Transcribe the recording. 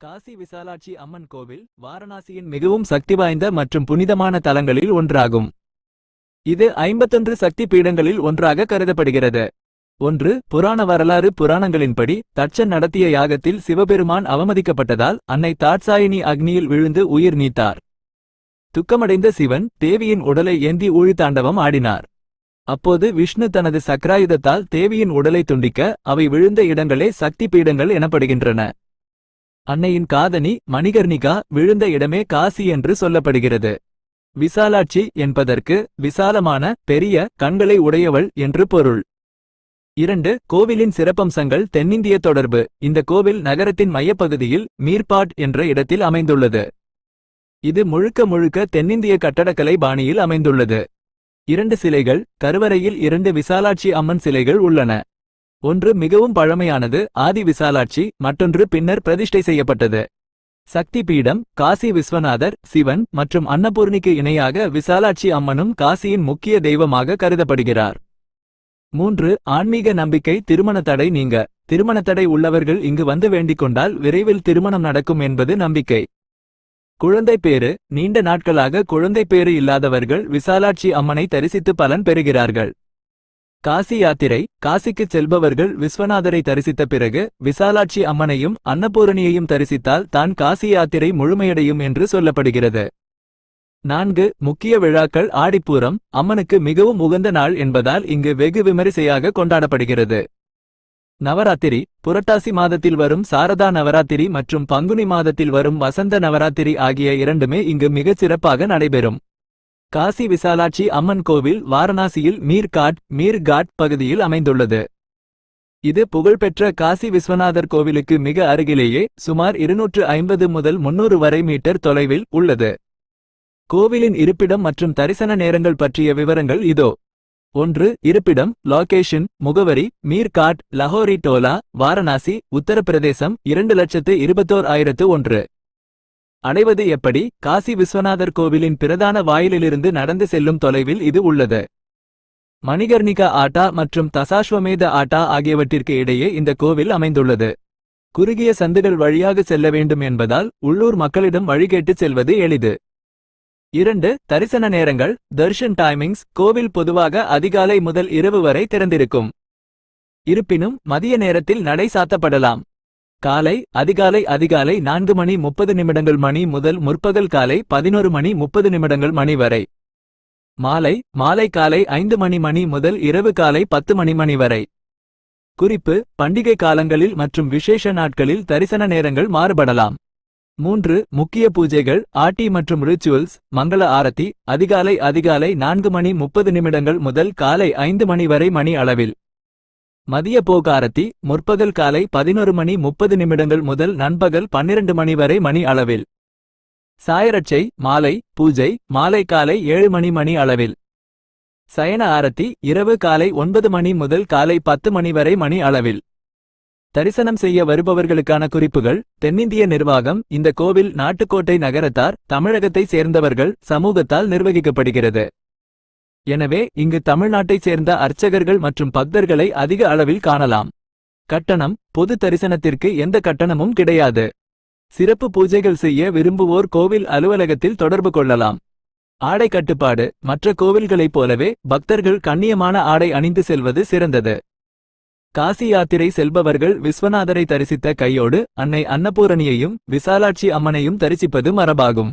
காசி விசாலாட்சி அம்மன் கோவில் வாரணாசியின் மிகவும் சக்தி வாய்ந்த மற்றும் புனிதமான தலங்களில் ஒன்றாகும். இது ஐம்பத்தொன்று சக்தி பீடங்களில் ஒன்றாக கருதப்படுகிறது. ஒன்று புராண வரலாறு புராணங்களின்படி தட்சன் நடத்திய யாகத்தில் சிவபெருமான் அவமதிக்கப்பட்டதால் அன்னை தாட்சாயினி அக்னியில் விழுந்து உயிர் நீத்தார். துக்கமடைந்த சிவன் தேவியின் உடலை ஏந்தி ஊழித்தாண்டவம் ஆடினார். அப்போது விஷ்ணு தனது சக்ராயுதத்தால் தேவியின் உடலை துண்டிக்க அவை விழுந்த இடங்களே சக்தி பீடங்கள் எனப்படுகின்றன. அன்னையின் காதணி மணிகர்ணிகா விழுந்த இடமே காசி என்று சொல்லப்படுகிறது. விசாலாட்சி என்பதற்கு விசாலமான பெரிய கண்களை உடையவள் என்று பொருள். இரண்டு கோவிலின் சிறப்பம்சங்கள் தென்னிந்திய தொடர்பு. இந்த கோவில் நகரத்தின் மையப்பகுதியில் மீர்பாட் என்ற இடத்தில் அமைந்துள்ளது. இது முழுக்க முழுக்க தென்னிந்திய கட்டடக்கலை பாணியில் அமைந்துள்ளது. இரண்டு சிலைகள் கருவறையில் இரண்டு விசாலாட்சி அம்மன் சிலைகள் உள்ளன. ஒன்று மிகவும் பழமையானது ஆதி விசாலாட்சி மற்றொன்று பின்னர் பிரதிஷ்டை செய்யப்பட்டது. சக்தி பீடம் காசி விஸ்வநாதர் சிவன் மற்றும் அன்னபூர்ணிக்கு இணையாக விசாலாட்சி அம்மனும் காசியின் முக்கிய தெய்வமாக கருதப்படுகிறார். மூன்று ஆன்மீக நம்பிக்கை திருமண தடை நீங்க. திருமண தடை உள்ளவர்கள் இங்கு வந்து வேண்டிக் கொண்டால் விரைவில் திருமணம் நடக்கும் என்பது நம்பிக்கை. குழந்தை பேறு நீண்ட நாட்களாக குழந்தை பேறு இல்லாதவர்கள் விசாலாட்சி அம்மனை தரிசித்து பலன் பெறுகிறார்கள். காசி யாத்திரை காசிக்குச் செல்பவர்கள் விஸ்வநாதரை தரிசித்த பிறகு விசாலாட்சி அம்மனையும் அன்னபூரணியையும் தரிசித்தால் தான் காசி யாத்திரை முழுமையடையும் என்று சொல்லப்படுகிறது. நான்கு முக்கிய விழாக்கள் ஆடிப்பூரம் அம்மனுக்கு மிகவும் உகந்த நாள் என்பதால் இங்கு வெகு விமரிசையாக கொண்டாடப்படுகிறது. நவராத்திரி புரட்டாசி மாதத்தில் வரும் சாரதா நவராத்திரி மற்றும் பங்குனி மாதத்தில் வரும் வசந்த நவராத்திரி ஆகிய இரண்டுமே இங்கு மிகச் சிறப்பாக நடைபெறும். காசி விசாலாட்சி அம்மன் கோவில் வாரணாசியில் மீர்காட் மீர்காட் பகுதியில் அமைந்துள்ளது. இது புகழ்பெற்ற காசி விஸ்வநாதர் கோவிலுக்கு மிக அருகிலேயே சுமார் இருநூற்று ஐம்பது முதல் முன்னூறு வரை மீட்டர் தொலைவில் உள்ளது. கோவிலின் இருப்பிடம் மற்றும் தரிசன நேரங்கள் பற்றிய விவரங்கள் இதோ. ஒன்று இருப்பிடம் லொகேஷன் முகவரி மீர்காட் லஹோரி டோலா வாரணாசி உத்தரப்பிரதேசம் இரண்டு லட்சத்து இருபத்தோர் ஆயிரத்து ஒன்று. அடைவது எப்படி? காசி விஸ்வநாதர் கோவிலின் பிரதான வாயிலிலிருந்து நடந்து செல்லும் தொலைவில் இது உள்ளது. மணிகர்ணிகா ஆட்டா மற்றும் தசாஸ்வமேத ஆட்டா ஆகியவற்றிற்கு இடையே இந்த கோவில் அமைந்துள்ளது. குறுகிய சந்துகள் வழியாக செல்ல வேண்டும் என்பதால் உள்ளூர் மக்களிடம் வழிகேட்டுச் செல்வது எளிது. இரண்டு தரிசன நேரங்கள் தர்ஷன் டைமிங்ஸ் கோவில் பொதுவாக அதிகாலை முதல் இரவு வரை திறந்திருக்கும். இருப்பினும் மதிய நேரத்தில் நடை சாத்தப்படலாம். காலை அதிகாலை அதிகாலை நான்கு மணி முப்பது நிமிடங்கள் மணி முதல் முற்பகல் காலை பதினொரு மணி முப்பது நிமிடங்கள் மணி வரை. மாலை மாலை காலை ஐந்து மணி மணி முதல் இரவு காலை பத்து மணி மணி வரை. குறிப்பு பண்டிகை காலங்களில் மற்றும் விசேஷ நாட்களில் தரிசன நேரங்கள் மாறுபடலாம். மூன்று முக்கிய பூஜைகள் ஆட்டி மற்றும் ரிச்சுவல்ஸ் மங்கள ஆரத்தி அதிகாலை அதிகாலை நான்கு மணி முப்பது நிமிடங்கள் முதல் காலை ஐந்து மணி வரை மணி அளவில். மதிய போகாரத்தி முற்பகல் காலை பதினொரு மணி முப்பது நிமிடங்கள் முதல் நண்பகல் பன்னிரண்டு மணி வரை மணி அளவில். சாயரட்சை மாலை பூஜை மாலை காலை ஏழு மணி மணி அளவில். சயன ஆரத்தி இரவு காலை ஒன்பது மணி முதல் காலை பத்து மணி வரை மணி அளவில். தரிசனம் செய்ய வருபவர்களுக்கான குறிப்புகள் தென்னிந்திய நிர்வாகம் இந்த கோவில் நாட்டுக்கோட்டை நகரத்தார் தமிழகத்தை சேர்ந்தவர்கள் சமூகத்தால் நிர்வகிக்கப்படுகிறது. எனவே இங்கு தமிழ்நாட்டைச் சேர்ந்த அர்ச்சகர்கள் மற்றும் பக்தர்களை அதிக அளவில் காணலாம். கட்டணம் பொது தரிசனத்திற்கு எந்த கட்டணமும் கிடையாது. சிறப்பு பூஜைகள் செய்ய விரும்புவோர் கோவில் அலுவலகத்தில் தொடர்பு கொள்ளலாம். ஆடை கட்டுப்பாடு மற்ற கோவில்களைப் போலவே பக்தர்கள் கண்ணியமான ஆடை அணிந்து செல்வது சிறந்தது. காசி யாத்திரை செல்பவர்கள் விஸ்வநாதரை தரிசித்த கையோடு அன்னை அன்னபூரணியையும் விசாலாட்சி அம்மனையும் தரிசிப்பது மரபாகும்.